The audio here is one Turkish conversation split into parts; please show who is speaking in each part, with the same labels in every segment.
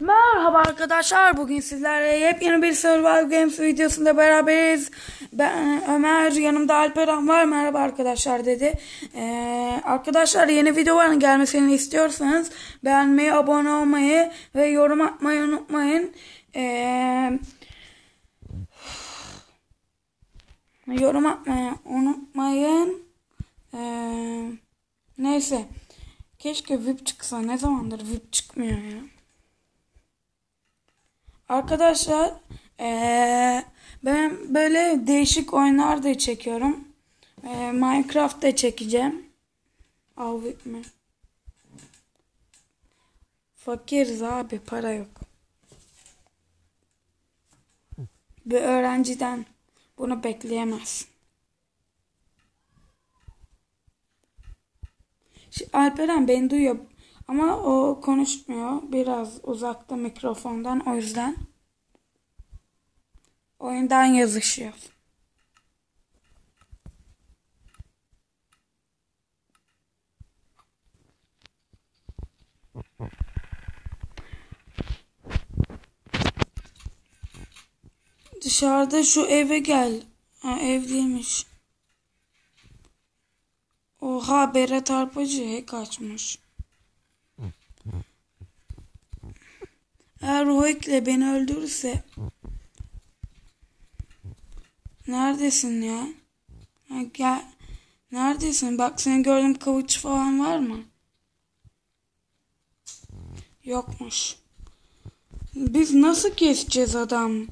Speaker 1: Merhaba arkadaşlar. Bugün sizlerle yepyeni bir Survival Games videosunda beraberiz. Ben Ömer, yanımda Alperen var. Merhaba arkadaşlar dedi. Ee, arkadaşlar yeni videoların gelmesini istiyorsanız beğenmeyi, abone olmayı ve yorum atmayı unutmayın. Ee, yorum atmayı unutmayın. Ee, neyse. Keşke VIP çıksa. Ne zamandır VIP çıkmıyor ya. Arkadaşlar eee, ben böyle değişik oyunlar da çekiyorum. Eee, Minecraft da çekeceğim. VIP mi? Fakiriz abi para yok. Bir öğrenciden bunu bekleyemezsin. Şi- Alperen beni duyuyor ama o konuşmuyor. Biraz uzakta mikrofondan o yüzden. Oyundan yazışıyor. Dışarıda şu eve gel. Ha, ev değilmiş. Oha Berat Arpacı hack açmış. Eğer o hackle beni öldürürse Neredesin ya? Ha, gel. Neredesin? Bak seni gördüm kavuç falan var mı? Yokmuş. Biz nasıl keseceğiz adam?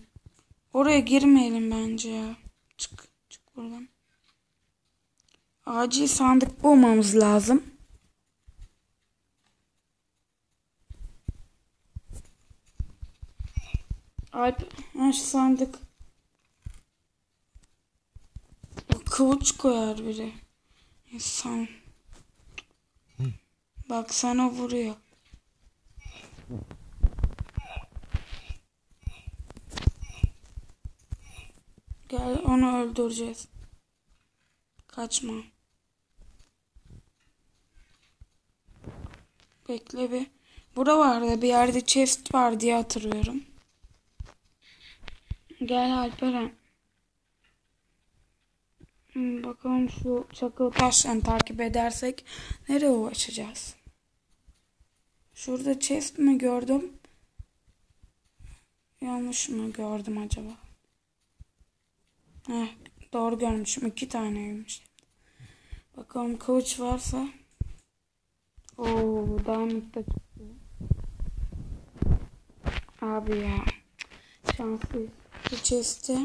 Speaker 1: Oraya girmeyelim bence ya. Çık, çık buradan. Acil sandık bulmamız lazım. Alp, şu sandık. O kılıç koyar biri. İnsan. Bak sana vuruyor. Gel onu öldüreceğiz. Kaçma. Bekle bir. Bura vardı bir yerde chest var diye hatırlıyorum. Gel Alperen. Hmm, Bakalım şu çakıl taşla takip edersek nereye ulaşacağız? Şurada chest mi gördüm? Yanlış mı gördüm acaba? Heh, doğru görmüşüm. iki taneymiş. Bakalım kılıç varsa. Oo, diamond da çıktı. Abi ya. Şanslıyız. Bu chest'e.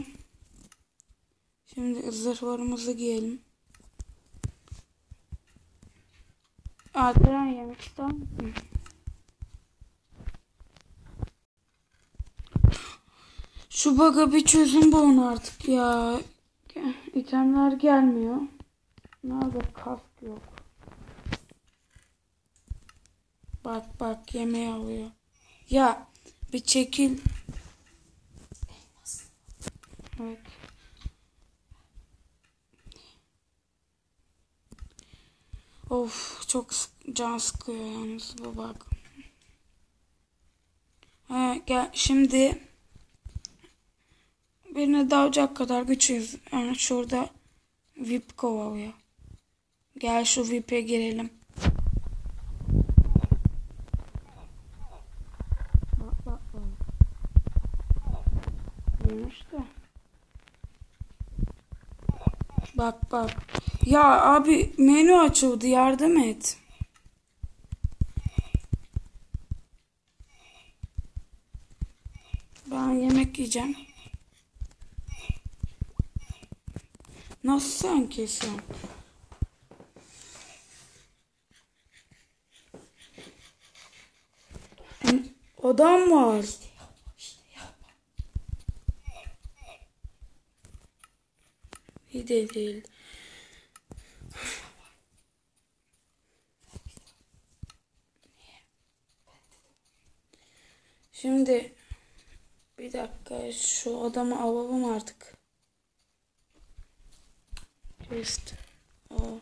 Speaker 1: Şimdi zırhlarımızı giyelim. Alperen yemek ister? Şu bug'a bir çözüm bulun artık ya. İtemler gelmiyor. Nerede kask yok. Bak bak yemeği alıyor. Ya bir çekil. Evet. Of çok can sıkıyor yalnız bu bak. Ha, gel şimdi birine dalacak kadar güçlüyüz. Yani şurada VIP kovalıyor. Gel şu VIP'e girelim. Bak bak bak. Neymiş de. Bak bak. Ya abi menü açıldı yardım et. Ben yemek yiyeceğim. Nasıl sen? Adam var. Değil. Şimdi bir dakika şu adamı alalım artık. Chest. O.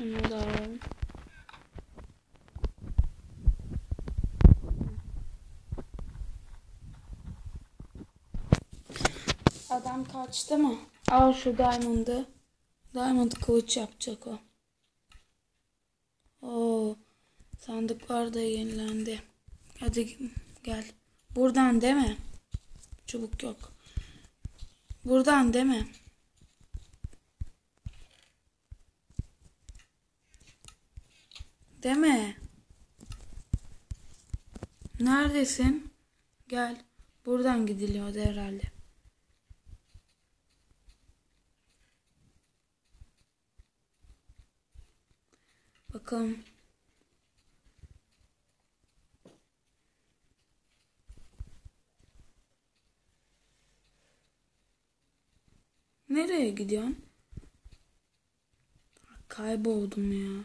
Speaker 1: Bunu da alalım. Adam kaçtı mı? Al şu diamond'ı. Diamond kılıç yapacak o. Oo, sandıklar da yenilendi. Hadi gel. Buradan değil mi? Çubuk yok. Buradan değil mi? Değil? Neredesin? Gel. Buradan gidiliyordu herhalde. Bakalım. Nereye gidiyorsun? Kayboldum ya.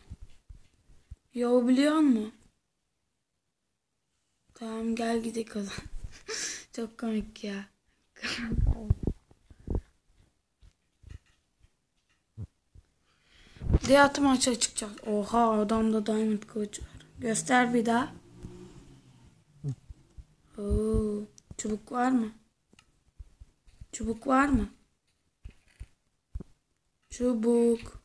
Speaker 1: Yol biliyor musun? Tamam gel gidelim o zaman. Çok komik ya. Diğer maça çıkacağız. Oha adamda diamond kılıç var. Göster bir daha. Oo, çubuk var mı? Çubuk var mı? Çubuk.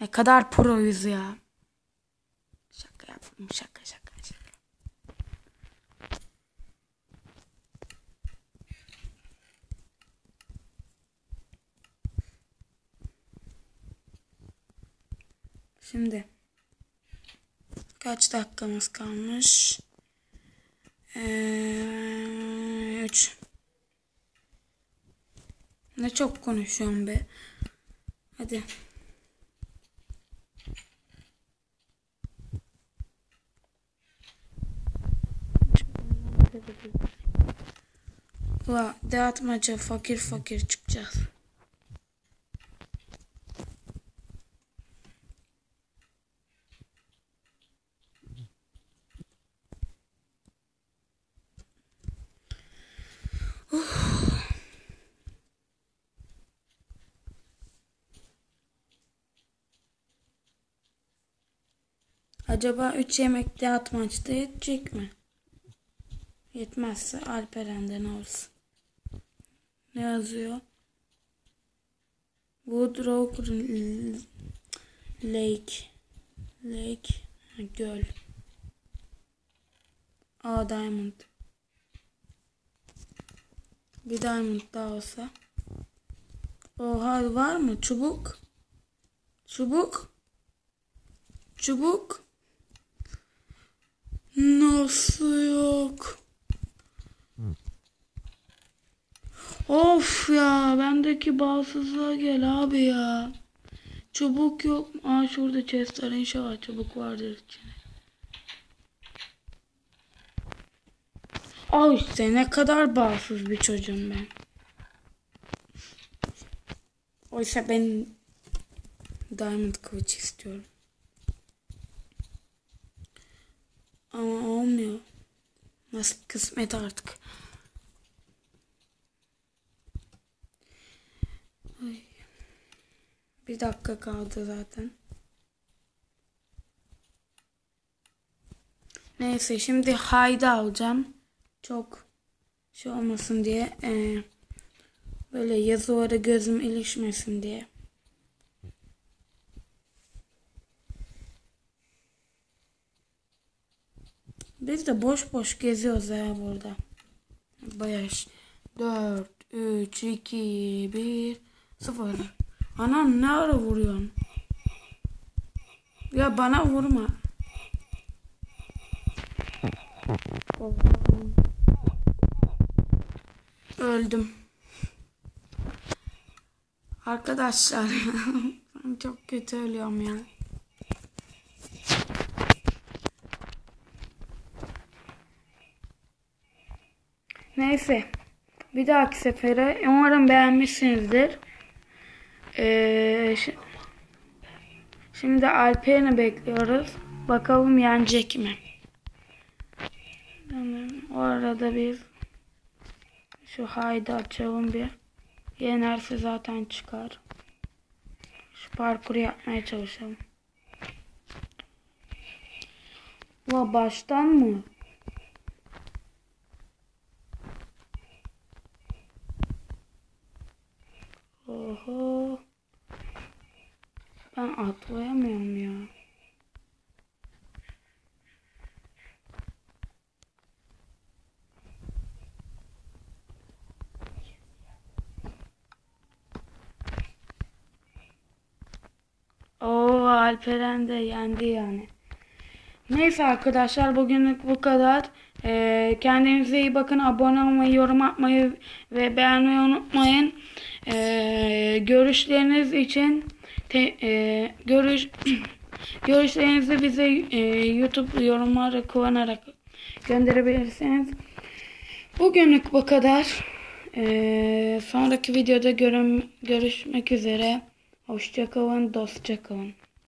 Speaker 1: Ne kadar proyuz ya. Şaka yaptım şaka şaka şaka. Şimdi kaç dakikamız kalmış? Ee, üç. Ne çok konuşuyorum be. Hadi. Ula dağıtmaca fakir fakir çıkacağız. Acaba 3 yemek dağıtmaçta yetecek mi? Yetmezse Alperen'den olsun. Ne yazıyor? Woodrow Lake. Lake. Göl. A diamond. Bir diamond daha olsa. Oha var mı? Çubuk. Çubuk. Çubuk. Nasıl yok? Of ya bendeki bağımsızlığa gel abi ya. Çubuk yok mu? Aa şurada chest var inşallah çubuk vardır içine. Al işte ne kadar bağımsız bir çocuğum ben. Oysa ben diamond kılıç istiyorum. Ama olmuyor. Nasıl kısmet artık. Ay. Bir dakika kaldı zaten. Neyse şimdi hayda alacağım. Çok şey olmasın diye. Ee, böyle yazılara gözüm ilişmesin diye. Biz de boş boş geziyoruz ya burada. 5, 4, 3, 2, 1, 0. Anam ne ara vuruyorsun? Ya bana vurma. Öldüm. Arkadaşlar ben çok kötü ölüyorum ya. Neyse. Bir dahaki sefere umarım beğenmişsinizdir. Ee, şimdi Alper'i bekliyoruz. Bakalım yenecek mi? O arada biz şu haydi açalım bir. Yenerse zaten çıkar. Şu parkuru yapmaya çalışalım. Va baştan mı? Oho. Ben atlayamıyorum ya. Oo Alperen de yendi yani. Neyse arkadaşlar bugünlük bu kadar. Ee, kendinize iyi bakın. Abone olmayı, yorum atmayı ve beğenmeyi unutmayın. Ee, görüşleriniz için te- e, görüş görüşlerinizi bize e, YouTube yorumları kullanarak gönderebilirsiniz. Bugünlük bu kadar. Ee, sonraki videoda görüm görüşmek üzere. Hoşçakalın, dostça kalın.